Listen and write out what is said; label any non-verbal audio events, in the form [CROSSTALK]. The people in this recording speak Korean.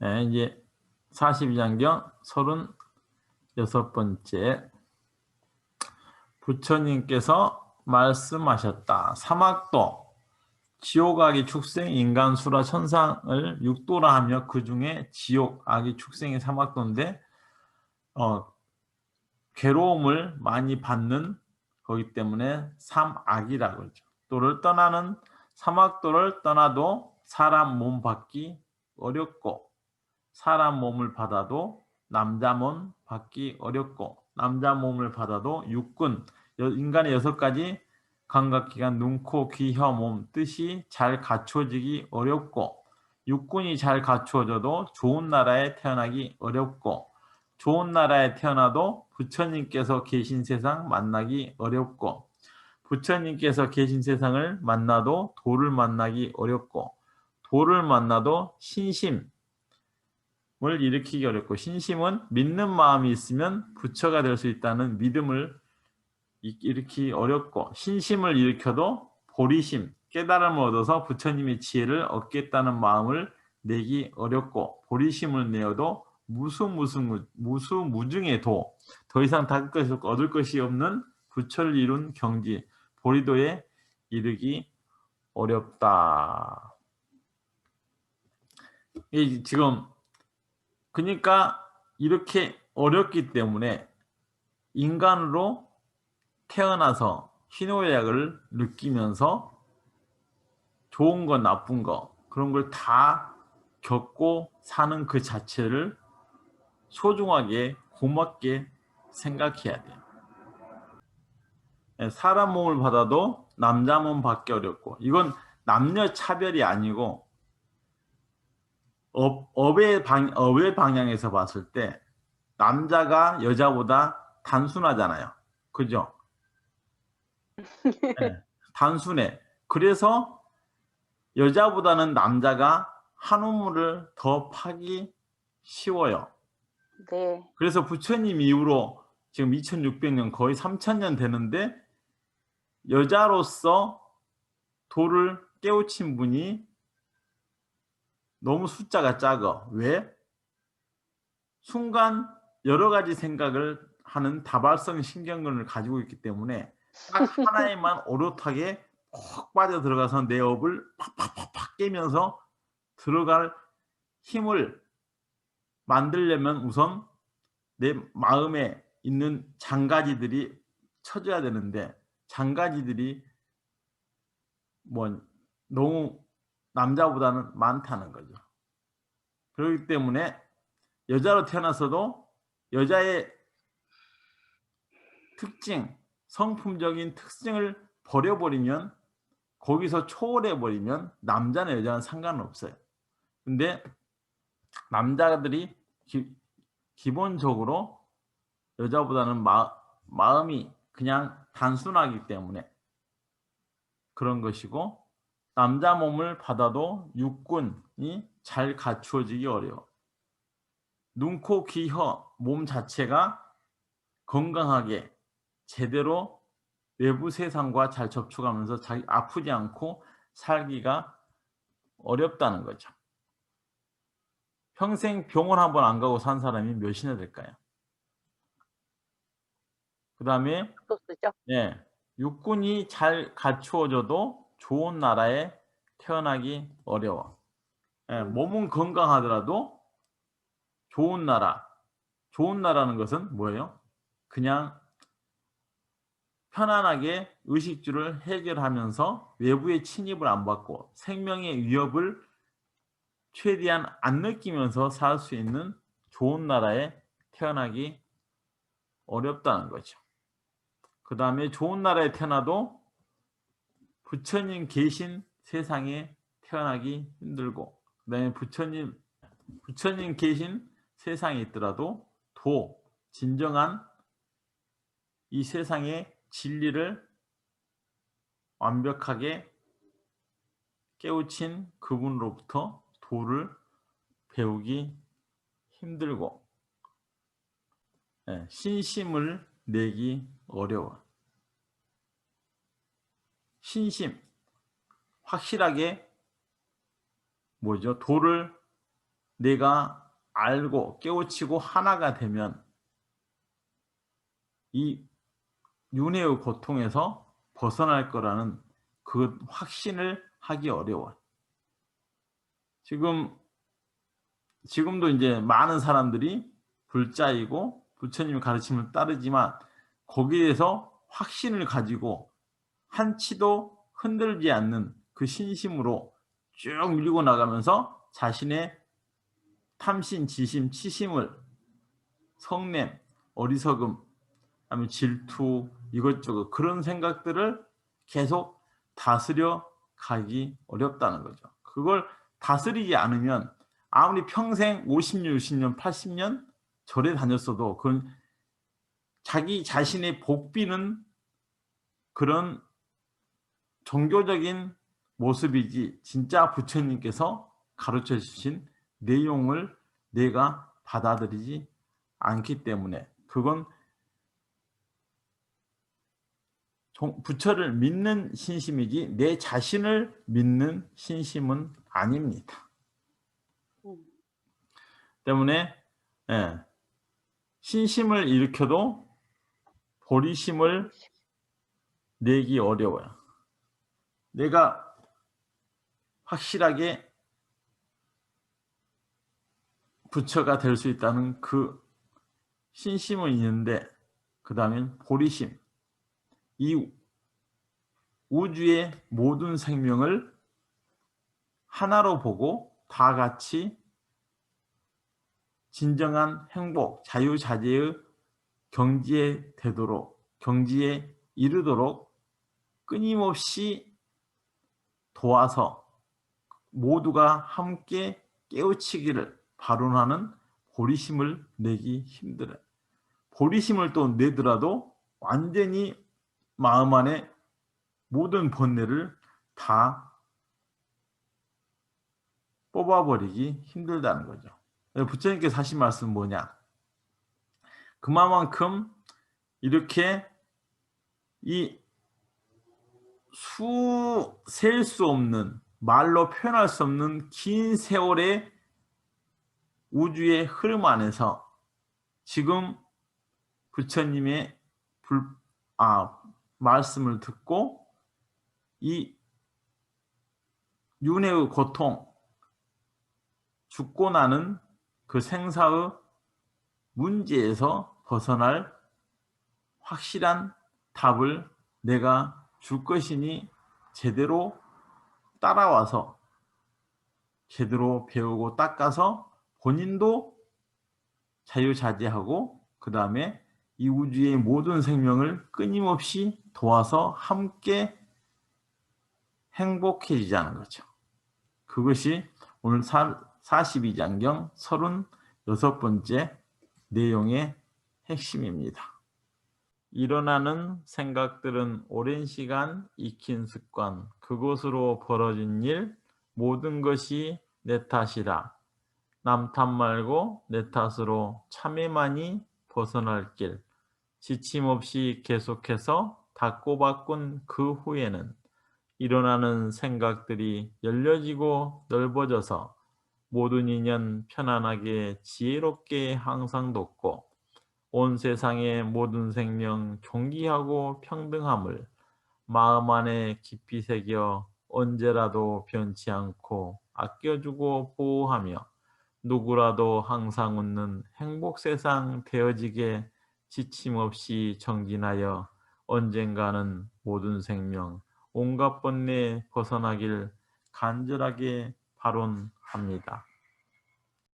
네, 이제 42장경 36번째 부처님께서 말씀하셨다. 사막도 지옥 악이 축생 인간 수라 천상을 육도라 하며 그 중에 지옥 악이 축생이 사막도인데 어, 괴로움을 많이 받는 거기 때문에 삼악이라고 그러죠. 도를 떠나는 사막도를 떠나도 사람 몸 받기 어렵고 사람 몸을 받아도 남자 몸 받기 어렵고 남자 몸을 받아도 육군 인간의 여섯 가지 감각기관 눈, 코, 귀, 혀, 몸 뜻이 잘 갖춰지기 어렵고 육군이 잘 갖추어져도 좋은 나라에 태어나기 어렵고 좋은 나라에 태어나도 부처님께서 계신 세상 만나기 어렵고 부처님께서 계신 세상을 만나도 도를 만나기 어렵고 도를 만나도 신심 을 일으키기 어렵고 신심은 믿는 마음이 있으면 부처가 될 수 있다는 믿음을 일으키기 어렵고 신심을 일으켜도 보리심, 깨달음을 얻어서 부처님의 지혜를 얻겠다는 마음을 내기 어렵고 보리심을 내어도 무수무수 무수무중의 도, 더 이상 얻을 것이 없는 부처를 이룬 경지, 보리도에 이르기 어렵다. 이 지금 그러니까 이렇게 어렵기 때문에 인간으로 태어나서 희노애락을 느끼면서 좋은 거 나쁜 거 그런 걸 다 겪고 사는 그 자체를 소중하게 고맙게 생각해야 돼요. 예, 사람 몸을 받아도 남자 몸 받기 어렵고 이건 남녀 차별이 아니고 업, 업의, 방, 업의 방향에서 봤을 때 남자가 여자보다 단순하잖아요. 그죠? [LAUGHS] 네, 단순해. 그래서 여자보다는 남자가 한 우물을 더 파기 쉬워요. 네. 그래서 부처님 이후로 지금 2600년 거의 3000년 되는데 여자로서 도를 깨우친 분이 너무 숫자가 작아. 왜? 순간 여러 가지 생각을 하는 다발성 신경근을 가지고 있기 때문에 딱 [LAUGHS] 하나에만 오롯하게 푹 빠져 들어가서 내 업을 팍팍팍팍 깨면서 들어갈 힘을 만들려면 우선 내 마음에 있는 장가지들이 쳐줘야 되는데 장가지들이 뭐 너무 남자보다는 많다는 거죠. 그렇기 때문에 여자로 태어나서도 여자의 특징, 성품적인 특징을 버려버리면 거기서 초월해버리면 남자나 여자는 상관없어요. 근데 남자들이 기, 기본적으로 여자보다는 마, 마음이 그냥 단순하기 때문에 그런 것이고 남자 몸을 받아도 육군이 잘 갖추어지기 어려워. 눈, 코, 귀, 혀, 몸 자체가 건강하게 제대로 외부 세상과 잘 접촉하면서 자기 아프지 않고 살기가 어렵다는 거죠. 평생 병원 한 번 안 가고 산 사람이 몇이나 될까요? 그 다음에 네, 육군이 잘 갖추어져도 좋은 나라에 태어나기 어려워. 네, 몸은 건강하더라도 좋은 나라, 좋은 나라는 것은 뭐예요? 그냥 편안하게 의식주를 해결하면서 외부의 침입을 안 받고 생명의 위협을 최대한 안 느끼면서 살 수 있는 좋은 나라에 태어나기 어렵다는 거죠. 그 다음에 좋은 나라에 태어나도 부처님 계신 세상에 태어나기 힘들고 그 다음에 부처님 부처님 계신 세상에 있더라도 도 진정한 이 세상의 진리를 완벽하게 깨우친 그분으로부터 도를 배우기 힘들고 예, 신심을 내기 어려워. 신심, 확실하게 뭐죠? 도를 내가 알고 깨우치고 하나가 되면 이 윤회의 고통에서 벗어날 거라는 그 확신을 하기 어려워요. 지금 지금도 이제 많은 사람들이 불자이고 부처님의 가르침을 따르지만 거기에서 확신을 가지고 한 치도 흔들지 않는 그 신심으로 쭉 밀고 나가면서 자신의 탐심, 지심, 치심을 성냄, 어리석음, 아니면 질투, 이것저것 그런 생각들을 계속 다스려 가기 어렵다는 거죠. 그걸 다스리지 않으면 아무리 평생 50년, 60년, 80년 절에 다녔어도 그건 자기 자신의 복비는 그런 종교적인 모습이지 진짜 부처님께서 가르쳐 주신 내용을 내가 받아들이지 않기 때문에 그건 부처를 믿는 신심이지 내 자신을 믿는 신심은 아닙니다. 때문에 예, 신심을 일으켜도 보리심을 내기 어려워요. 내가 확실하게 부처가 될 수 있다는 그 신심은 있는데 그 다음엔 보리심. 이 우주의 모든 생명을 하나로 보고 다 같이 진정한 행복, 자유자재의 경지에 되도록 경지에 이르도록 끊임없이 도와서 모두가 함께 깨우치기를 발언하는 보리심을 내기 힘들어요. 보리심을 또 내더라도 완전히 마음 안에 모든 번뇌를 다 뽑아버리기 힘들다는 거죠. 부처님께서 하신 말씀은 뭐냐? 그만큼 이렇게 이 수, 셀 수 없는, 말로 표현할 수 없는 긴 세월의 우주의 흐름 안에서 지금 부처님의 불, 아, 말씀을 듣고 이 윤회의 고통, 죽고 나는 그 생사의 문제에서 벗어날 확실한 답을 내가 줄 것이니 제대로 따라와서 제대로 배우고 닦아서 본인도 자유자재하고 그 다음에 이 우주의 모든 생명을 끊임없이 도와서 함께 행복해지자는 거죠. 그것이 오늘 42장경 36번째 내용의 핵심입니다. 일어나는 생각들은 오랜 시간 익힌 습관, 그곳으로 벌어진 일, 모든 것이 내 탓이라. 남 탓 말고 내 탓으로 참회만이 벗어날 길. 지침 없이 계속해서 닦고 바꾼 그 후에는 일어나는 생각들이 열려지고 넓어져서 모든 인연 편안하게 지혜롭게 항상 돕고 온 세상의 모든 생명 존귀하고 평등함을 마음 안에 깊이 새겨 언제라도 변치 않고 아껴주고 보호하며 누구라도 항상 웃는 행복 세상 되어지게 지침 없이 정진하여 언젠가는 모든 생명 온갖 번뇌 벗어나길 간절하게 발언합니다.